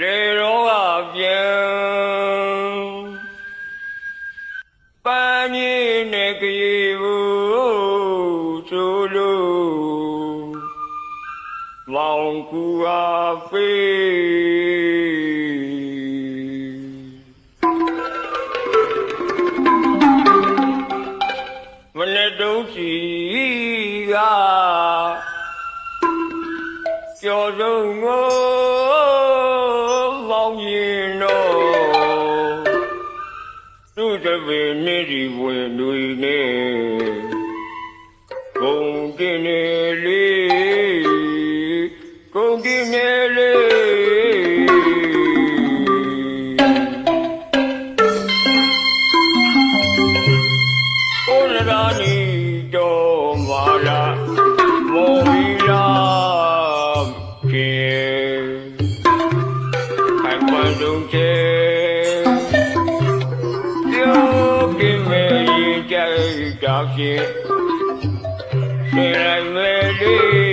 လေတော့ကပြန်ပန်းမြင့်နဲ့ကြေဘူးဆိုလို့မောင်ကူအားဖေးမနေ့တုံးစီကကျော်ဆုံးကို တပည့်နေဒီဝင်တွေနဲ့ဂုံတင်နေလေဂုံတင်နေလေကိုရရာနီတော်မာလာမောဟိလာကေ ရင်ကြိုက်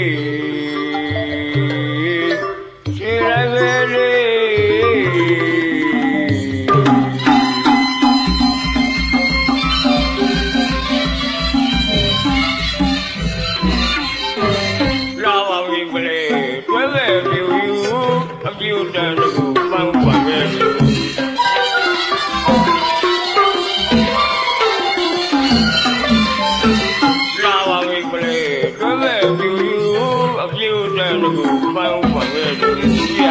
管我也不理呀。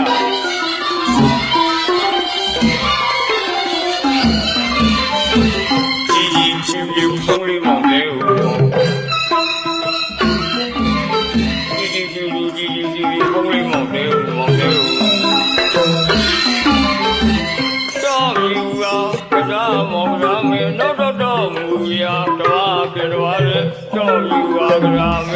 叽叽啾啾，风里忙在舞。叽叽啾啾，叽叽啾啾，风里忙在舞，忙在舞。照路啊，不照忙照没，闹照照木呀，照啊别照嘞，照路啊照没。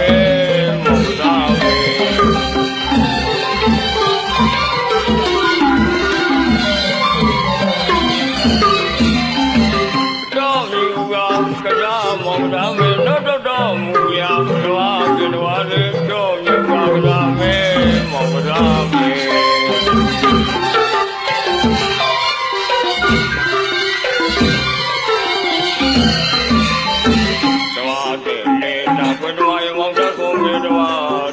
မောင်ရမေတော့တော့တော့မူရာတဝါပြေတော်ရဲတော်မြူကကဒါမေမောင်သာမေတဝါတဲ့လေတာကွတဝါရမောင်တကုံမေတဝါ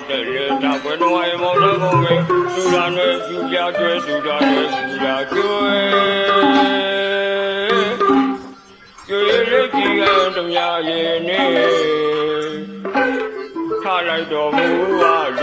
တဲ့လေတာကွတဝါရမောင်တကုံမေသူရာနဲ့သူပြကျွဲသူရာနဲ့သူရာကျွဲ ကျွဲလေးကြီးကတမရဲ့နေထားလိုက်တော်မူပါလေထားလိုက်တော်မူပါလေ